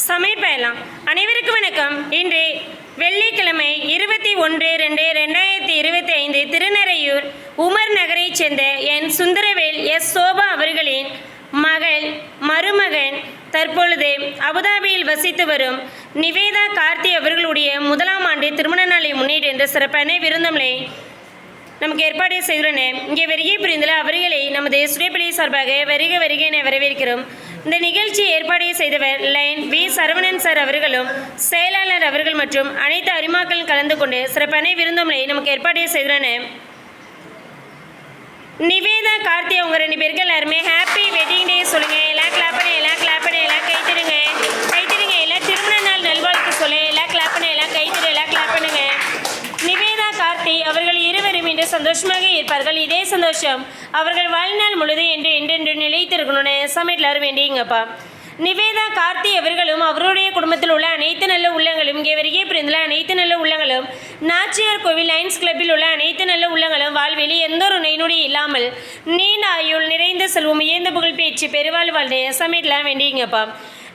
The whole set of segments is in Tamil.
சமைப்பயலாம் அனைவருக்கும் வணக்கம். இன்று வெள்ளிக்கிழமை இருபத்தி ஒன்று ரெண்டு ரெண்டாயிரத்தி இருபத்தி ஐந்து திருநறையூர் உமர் நகரைச் சேர்ந்த என் சுந்தரவேல் எஸ் சோபா அவர்களின் மகள் மருமகன் தற்பொழுது அபுதாபியில் வசித்து வரும் நிவேதா கார்த்தி அவர்களுடைய முதலாம் ஆண்டு திருமண நாளை முன்னிட்டு என்ற சிறப்பான விருந்தமலை நமக்கு ஏற்பாடு செய்துள்ளன. இங்கே வருகை புரிந்துள்ள அவர்களை நமது சுரேப்பள்ளி சார்பாக வருக வருகை என வரவேற்கிறோம். இந்த நிகழ்ச்சி ஏற்பாடு செய்தவர் லைன் வி. சரவணன் சார் அவர்களும் செயலாளர் அவர்கள் மற்றும் அனைத்து அரிமாக்களும் கலந்து கொண்டு சிறப்பான விருந்தோம்பலை நமக்கு ஏற்பாடு செய்துள்ளன நிவேதா கார்த்தி அவங்க ரெண்டு பேருக்கு எல்லாருமே சந்தோஷமாக இருப்பார்கள். இதே சந்தோஷம் அவர்கள் வாழ்நாள் முழுது என்று என்றென்று நிலைத்திருக்கணும்னு சமையலார் வேண்டியங்கப்பா நிவேதா கார்த்தி அவர்களும் அவருடைய குடும்பத்தில் உள்ள அனைத்து நல்ல உள்ளங்களும் இங்கே வருகை பிரிந்துள்ள அனைத்து நல்ல உள்ளங்களும் நாச்சியார் கோவில் லைன்ஸ் கிளப்பில் உள்ள அனைத்து நல்ல உள்ளங்களும் வாழ்வில் எந்த ஒரு நெய்நொடி இல்லாமல் நீண்ட ஆயுள் நிறைந்த செல்வம் உயர்ந்த புகழ் பேச்சு பெருவாழ் வாழ்ந்த சமையலாம் வேண்டியங்கப்பா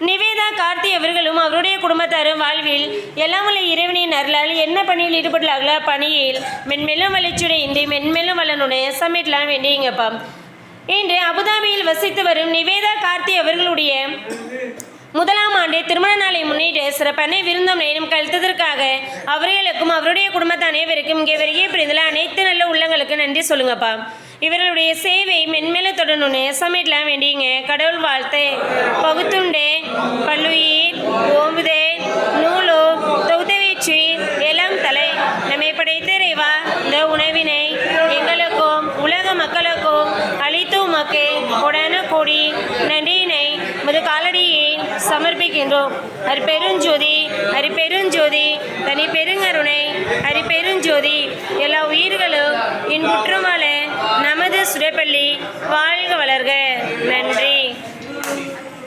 நிவேதா கார்த்தி அவர்களும் அவருடைய குடும்பத்தாரும் வாழ்வில் எல்லாம் உள்ள இறைவனின் அருளால் என்ன பணியில் ஈடுபட்டார்களோ பணியில் மென்மேலும் வளர்ச்சியுடைய மென்மேலும் வளனுடைய சமையலாம் வேண்டியங்கப்பா. இன்று அபுதாபியில் வசித்து வரும் நிவேதா கார்த்தி அவர்களுடைய முதலாம் ஆண்டு திருமண நாளை முன்னிட்டு சிறப்பான விருந்தம் நேரம் கழித்ததற்காக அவர்களுக்கும் அவருடைய குடும்பத்து அனைவருக்கும் இங்கே வருகை புரிந்துள்ள அனைத்து நல்ல உள்ளங்களுக்கு நன்றி சொல்லுங்கப்பா. இவர்களுடைய சேவை மென்மேல தொடரணும்னு சமையலாம் வேண்டியங்க. கடவுள் வாழ்த்து பகுத்து மக்களுக்கும் அளித்து உமக்கு உடன கூடி நன்றியினை முது காலடியை சமர்ப்பிக்கின்றோம். அரிப்பெருஞ்சோதி அரிப்பெருஞ்சோதி தனி பெருங்கருணை அரிப்பெருஞ்சோதி எல்லா உயிர்களும் இன்புற்றும் நமது சுரப்பள்ளி வாழ்க வளர்க. நன்றி.